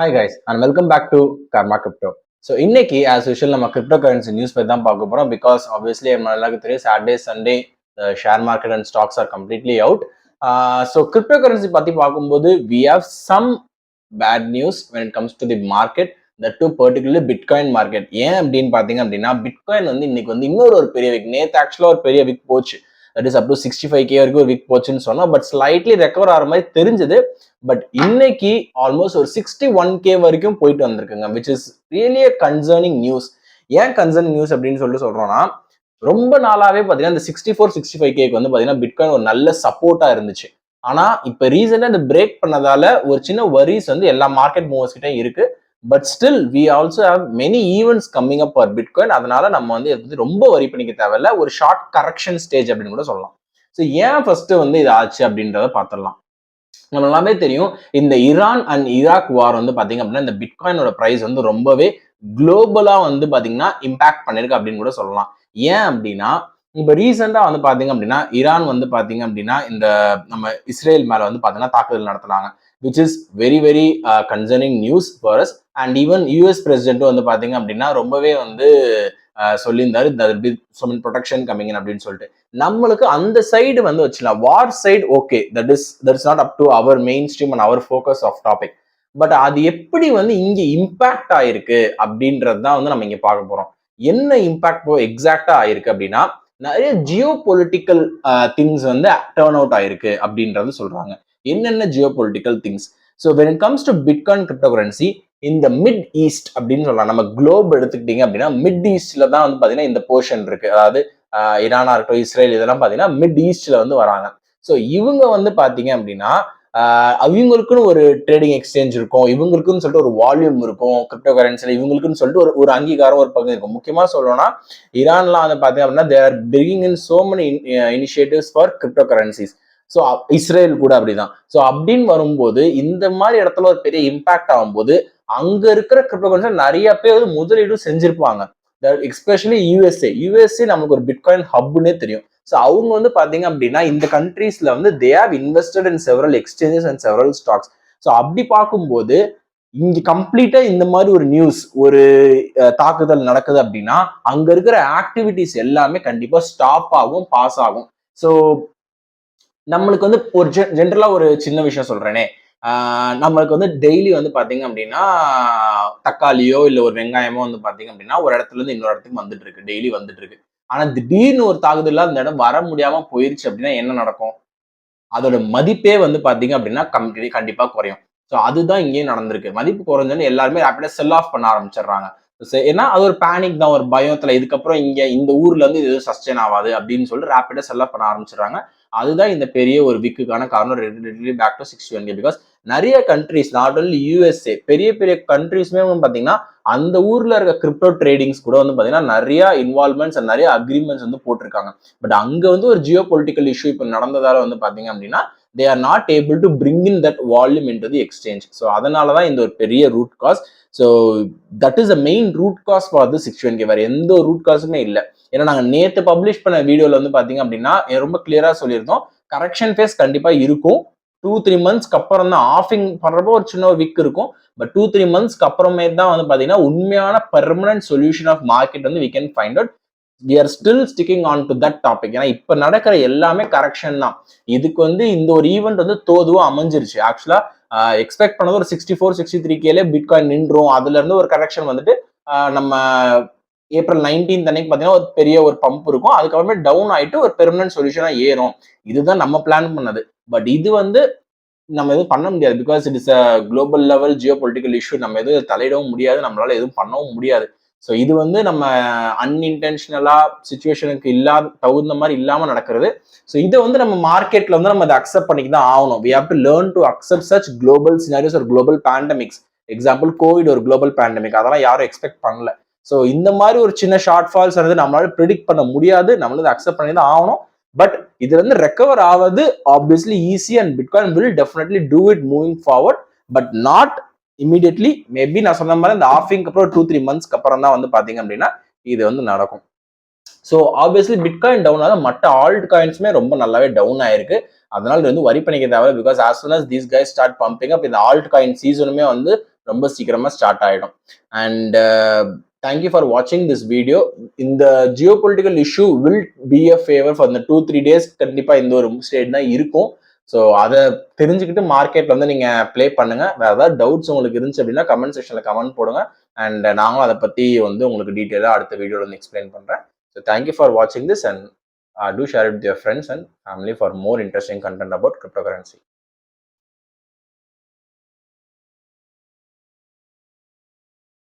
Hi guys and welcome back to Karma Crypto so இன்னைக்கு as usual நம்ம crypto currency news பற்றி தான் பார்க்க போகிறோம் பிகாஸ் ஆப்வியஸ்லி நம்ம எல்லாருக்கும் தெரியும் Saturday Sunday share market and stocks are completely out so cryptocurrency பற்றி பார்க்கும்போது we have some bad news when it comes to the market the two particular bitcoin market ஏன் அப்படின்னு பார்த்தீங்க அப்படின்னா பிட்காயின் வந்து இன்னைக்கு வந்து இன்னொரு ஒரு பெரிய விக் நேற்று ஆக்சுவலாக ஒரு பெரிய விக் போச்சு. That is up to sixty five K வரைக்கும் ஒரு வீக் போச்சுன்னு சொன்னோம் பட் ஸ்லைட்லி ரெக்கவர் ஆகிற மாதிரி தெரிஞ்சது. பட் இன்னைக்கு ஆல்மோஸ்ட் ஒரு சிக்ஸ்டி ஒன் கே வரைக்கும் போயிட்டு வந்திருக்குங்க which is really concerning news ஏன் கன்சர்னிங் நியூஸ் அப்படின்னு சொல்லிட்டு சொல்றோம்னா ரொம்ப நாளாவே பார்த்தீங்கன்னா இந்த சிக்ஸ்டி ஃபோர் சிக்ஸ்டி ஃபைவ் கேக்கு வந்து பார்த்தீங்கன்னா பிட்காயின் ஒரு நல்ல சப்போர்ட்டாக இருந்துச்சு. ஆனால் இப்போ ரீசெண்டாக இந்த பிரேக் பண்ணதால ஒரு சின்ன வரிஸ் வந்து எல்லா மார்க்கெட் மூவர்ஸ் கிட்டே இருக்குது but still we also have many events coming up for bitcoin அதனால நம்ம வந்து இதை பற்றி ரொம்ப வரி பண்ணிக்க தேவையில்ல. ஒரு ஷார்ட் கரெக்ஷன் ஸ்டேஜ் அப்படின்னு கூட சொல்லலாம். ஸோ ஏன் ஃபர்ஸ்ட் வந்து இது ஆச்சு அப்படின்றத பார்த்துடலாம். நம்ம எல்லாமே தெரியும் இந்த ஈரான் அண்ட் ஈராக் வார் வந்து பார்த்தீங்க அப்படின்னா இந்த பிட்காயினோட ப்ரைஸ் வந்து ரொம்பவே குளோபலாக வந்து பார்த்தீங்கன்னா இம்பாக்ட் பண்ணிருக்கு அப்படின்னு கூட சொல்லலாம். ஏன் அப்படின்னா இப்போ ரீசெண்டாக வந்து பார்த்தீங்க அப்படின்னா ஈரான் வந்து பார்த்தீங்க அப்படின்னா இந்த நம்ம இஸ்ரேல் மேலே வந்து பார்த்தீங்கன்னா தாக்குதல் நடத்துனாங்க. Which is very very concerning news for us and even US பிரசிடென்ட்டும் வந்து பார்த்தீங்க அப்படின்னா ரொம்பவே வந்து uh, சொல்லியிருந்தாரு ப்ரொடெக்ஷன் கம்மிங் அப்படின்னு சொல்லிட்டு. நம்மளுக்கு அந்த சைடு வந்து வச்சுக்கலாம். War side okay that is that is not up to our main stream and our focus of topic but அது எப்படி வந்து இங்கே இம்பேக்ட் ஆயிருக்கு அப்படின்றது தான் வந்து நம்ம இங்கே பார்க்க போகிறோம் என்ன இம்பேக்ட் எக்ஸாக்டா ஆயிருக்கு அப்படின்னா நிறைய ஜியோ பொலிட்டிக்கல் திங்ஸ் வந்து டேர்ன் அவுட் ஆயிருக்கு அப்படின்றது சொல்றாங்க. என்னென்ன geopolitical things so when it comes to bitcoin cryptocurrency இந்த மிட் ஈஸ்ட் அப்படின்னு சொல்லலாம். நம்ம குளோப் எடுத்துக்கிட்டீங்க அப்படின்னா மிட் ஈஸ்ட்ல தான் வந்து பார்த்தீங்கன்னா இந்த போர்ஷன் இருக்கு. அதாவது ஈரானா இருக்கட்டும் இஸ்ரேல் இதெல்லாம் பார்த்தீங்கன்னா மிட் ஈஸ்ட்ல வந்து வராங்க. ஸோ இவங்க வந்து பார்த்தீங்க அப்படின்னா அவங்களுக்குன்னு ஒரு ட்ரேடிங் எக்ஸ்சேஞ்ச் இருக்கும். இவங்களுக்குன்னு சொல்லிட்டு ஒரு வால்யூம் இருக்கும். கிரிப்டோ கரன்சியில் இவங்களுக்குன்னு சொல்லிட்டு ஒரு ஒரு அங்கீகாரம் ஒரு பங்கு இருக்கும். முக்கியமாக சொல்லணும்னா ஈரான்லாம் வந்து பார்த்தீங்க அப்படின்னா there bringing in so many initiatives for cryptocurrencies so Israel கூட அப்படிதான். ஸோ அப்படின்னு வரும்போது இந்த மாதிரி இடத்துல ஒரு பெரிய இம்பாக்ட் ஆகும்போது அங்க இருக்கிற கிரிப்டோ கரன்சி நிறைய பேர் வந்து முதலீடும் செஞ்சிருப்பாங்க. எஸ்பெஷலி யூஎஸ்ஏ யூஎஸ்ஏ நமக்கு ஒரு பிட்காயின் ஹப்னே தெரியும். ஸோ அவங்க வந்து பார்த்தீங்க அப்படின்னா இந்த கண்ட்ரீஸ்ல வந்து they have invested in several exchanges and several stocks so அப்படி பார்க்கும்போது இங்க கம்ப்ளீட்டா இந்த மாதிரி ஒரு நியூஸ் ஒரு தாக்குதல் நடக்குது அப்படின்னா அங்க இருக்கிற ஆக்டிவிட்டிஸ் எல்லாமே கண்டிப்பா ஸ்டாப் ஆகும் பாஸ் ஆகும். ஸோ நம்மளுக்கு வந்து ஒரு ஜென்ரலா ஒரு சின்ன விஷயம் சொல்றேனே. நம்மளுக்கு வந்து டெய்லி வந்து பாத்தீங்க அப்படின்னா தக்காளியோ இல்ல ஒரு வெங்காயமோ வந்து பாத்தீங்க அப்படின்னா ஒரு இடத்துல இருந்து இன்னொரு இடத்துக்கு வந்துட்டு இருக்கு. டெய்லி வந்துட்டு இருக்கு. ஆனா திடீர்னு ஒரு தாக்குதல் அந்த இடம் வர முடியாம போயிருச்சு அப்படின்னா என்ன நடக்கும்? அதோட மதிப்பே வந்து பாத்தீங்க அப்படின்னா கம் கண்டிப்பா குறையும். ஸோ அதுதான் இங்கேயும் நடந்திருக்கு. மதிப்பு குறைஞ்சோன்னு எல்லாருமே ரேப்பிடா செல் ஆஃப் பண்ண ஆரம்பிச்சிடுறாங்க. ஏன்னா அது ஒரு பேனிக் தான் ஒரு பயத்துல இதுக்கப்புறம் இங்க இந்த ஊர்ல இருந்து இது சஸ்டெயின் ஆகாது அப்படின்னு சொல்லிட்டு ரேப்பிடா செல் ஆஃப் பண்ண ஆரம்பிச்சிடுறாங்க. அதுதான் இந்த பெரிய ஒரு விக்குக்கான காரணம். Back to sixty one because நிறைய கண்ட்ரிஸ் நாட் ஒன்லி யூஎஸ்ஏ பெரிய பெரிய கண்ட்ரிஸ்மே பார்த்தீங்கன்னா அந்த ஊர்ல இருக்க கிரிப்டோ ட்ரேடிங்ஸ் கூட வந்து பார்த்தீங்கன்னா நிறைய இன்வால்மெண்ட்ஸ் அண்ட் நிறைய அக்ரிமெண்ட்ஸ் வந்து போட்டிருக்காங்க. பட் அங்க வந்து ஒரு ஜியோ பொலிட்டிக்கல் இஷ்யூ இப்போ நடந்ததால வந்து பார்த்தீங்க அப்படின்னா they are not able to bring in that volume into the exchange so அதனால தான் இந்த ஒரு பெரிய root cause so that is a main root cause for the six one K வேறு எந்த ஒரு ரூட் காஸுமே இல்லை. ஏன்னா நாங்கள் நேற்று பப்ளிஷ் பண்ண வீடியோவில் வந்து பார்த்தீங்க அப்படின்னா ரொம்ப கிளியராக சொல்லியிருந்தோம். கரெக்ஷன் ஃபேஸ் கண்டிப்பாக இருக்கும். டூ த்ரீ மந்த்ஸ்க்கு அப்புறம் தான் ஆஃபிங் பண்ணுறப்போ ஒரு சின்ன ஒரு விக் இருக்கும். பட் டூ த்ரீ மந்த்ஸ்க்கு அப்புறமே தான் வந்து பார்த்தீங்கன்னா உண்மையான பெர்மனன்ட் சொல்யூஷன் ஆஃப் மார்க்கெட் வந்து we can find out we are still sticking on to that topic ஏன்னா இப்போ நடக்கிற எல்லாமே கரெக்ஷன் தான். இதுக்கு வந்து இந்த ஒரு ஈவெண்ட் வந்து தோதுவாக அமைஞ்சிருச்சு. ஆக்சுவலாக எக்ஸ்பெக்ட் பண்ணது ஒரு சிக்ஸ்டி ஃபோர் சிக்ஸ்டி த்ரீ கேலே பிட்காயின் நின்றோம் அதுலேருந்து ஒரு கரெக்ஷன் வந்துட்டு நம்ம ஏப்ரல் நைன்டீன் அன்னைக்கு பார்த்தீங்கன்னா ஒரு பெரிய ஒரு பம்ப் இருக்கும். அதுக்கப்புறமே டவுன் ஆகிட்டு ஒரு பெர்மனன்ட் சொல்யூஷனாக ஏறும். இதுதான் நம்ம பிளான் பண்ணது. பட் இது வந்து நம்ம எதுவும் பண்ண முடியாது. Because it is a global level geopolitical issue நம்ம எதுவும் தலையிடவும் முடியாது. நம்மளால எதுவும் பண்ணவும் முடியாது. ஸோ இது வந்து நம்ம அன்இன்டென்ஷனலாக சுச்சுவேஷனுக்கு இல்லாத தகுந்த மாதிரி இல்லாமல் நடக்கிறது. ஸோ இதை வந்து நம்ம மார்க்கெட்டில் வந்து நம்ம அதை அக்செப்ட் பண்ணிக்க தான் ஆகணும். We have to learn to accept such global scenarios ஒரு குளோபல் பேண்டமிக்ஸ் எக்ஸாம்பிள் கோவிட் ஒரு குளோபல் பேண்டமிக் அதெல்லாம் யாரும் எக்ஸ்பெக்ட் பண்ணல. ஸோ இந்த மாதிரி ஒரு சின்ன ஷார்ட் ஃபால்ஸ் வந்து நம்மளால ப்ரிடிக்ட் பண்ண முடியாது. நம்மளால அக்செப்ட் பண்ணி தான் ஆகணும். பட் இதுல இருந்து ரெக்கவர் ஆவது obviously easy and bitcoin will definitely do it moving forward but not immediately maybe நான் சொன்ன மாதிரி அந்த ஆஃபிங்க்கு அப்புறம் டூ த்ரீ மந்த்ஸ்க்கு அப்புறம் தான் வந்து பாத்தீங்க அப்படின்னா இது வந்து நடக்கும். ஸோ ஆப்வியஸ்லி பிட்காயின் டவுன் ஆகுது மற்ற ஆல்ட் காயின்ஸுமே ரொம்ப நல்லாவே டவுன் ஆயிருக்கு. அதனால இது வந்து வரி பண்ணிக்க தேவை because as well as these guys start pumping up இந்த ஆல்ட் காயின் சீசனுமே வந்து ரொம்ப சீக்கிரமா ஸ்டார்ட் ஆயிடும். அண்ட் தேங்க்யூ ஃபார் வாட்சிங் திஸ் வீடியோ இந்த geopolitical issue will be a favour for இந்த டூ த்ரீ டேஸ் கண்டிப்பாக இந்த ஒரு ஸ்டேட் தான் இருக்கும். ஸோ அதை தெரிஞ்சுக்கிட்டு மார்க்கெட்டில் வந்து நீங்கள் ப்ளே பண்ணுங்க. வேறு ஏதாவது டவுட்ஸ் உங்களுக்கு இருந்துச்சு அப்படின்னா கமெண்ட் செக்ஷனில் கமெண்ட் போடுங்க. அண்ட் நாங்களும் அதை பற்றி வந்து உங்களுக்கு டீட்டெயிலாக அடுத்த வீடியோவில் வந்து எக்ஸ்பிளைன் பண்ணுறேன் ஸோ தேங்க்யூ ஃபார் வாட்சிங் this and do share it your friends and family for more interesting content about cryptocurrency